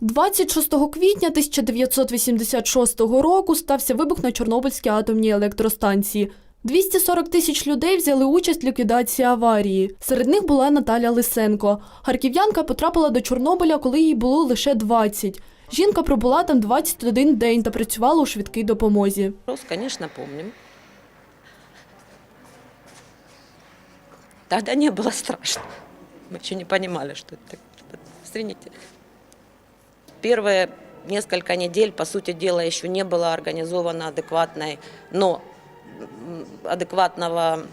26 квітня 1986 року стався вибух на Чорнобильській атомній електростанції. 240 тисяч людей взяли участь в ліквідації аварії. Серед них була Наталя Лисенко. Харків'янка потрапила до Чорнобиля, коли їй було лише 20. Жінка пробула там 21 день та працювала у швидкій допомозі. Вопрос, конечно, помним. Тогда не было страшно. Мы еще не понимали, что это такое. Извините. Первые несколько недель, по сути дела, еще не было организовано адекватной, но м, адекватного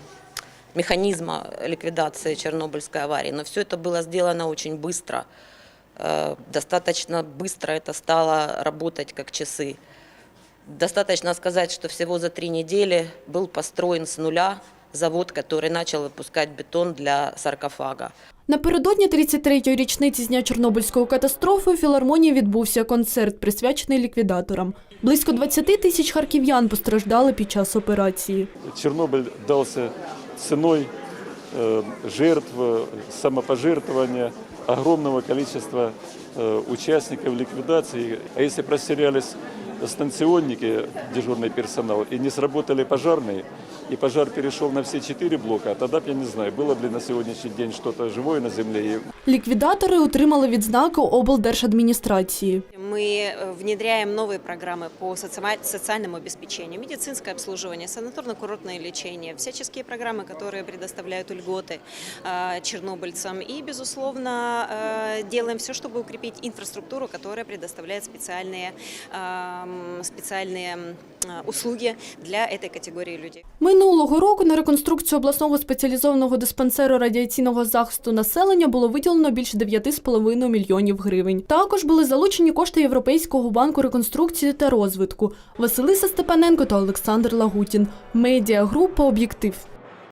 механизма ликвидации Чернобыльской аварии. Но все это было сделано очень быстро. Э, Достаточно быстро это стало работать как часы. Достаточно сказать, что всего за три недели был построен с нуля завод, который начал выпускать бетон для саркофага. Напередодні 33-ї річниці з дня Чорнобильської катастрофи у філармонії відбувся концерт, присвячений ліквідаторам. Близько 20 тисяч харків'ян постраждали під час операції. Чернобыль дался ценой э, жертв, э, самопожертвования огромного количества э, участников ликвидации. А если простерялись станционники, дежурный персонал, и не сработали пожарные, и пожар перешел на все четыре блока, тогда б я не знаю, было бы ли на сегодняшний день что-то живое на земле. И Ліквідатори отримали відзнаки облдержадміністрації. Мы э, внедряем новые программы по соци- социальному обеспечению, медицинское обслуживание, санаторно-курортное лечение, всяческие программы, которые предоставляют льготы э, чернобыльцам. И, безусловно, э, делаем все, чтобы укрепить инфраструктуру, которая предоставляет специальные, эм, специальные м, э, услуги для этой категории людей. Минулого року на реконструкцію обласного спеціалізованого диспансеру радіаційного захисту населення було виділено більше 9,5 мільйонів гривень. Також були залучені кошти Європейського банку реконструкції та розвитку. Василиса Степаненко та Олександр Лагутін. Медіагрупа Об'єктив.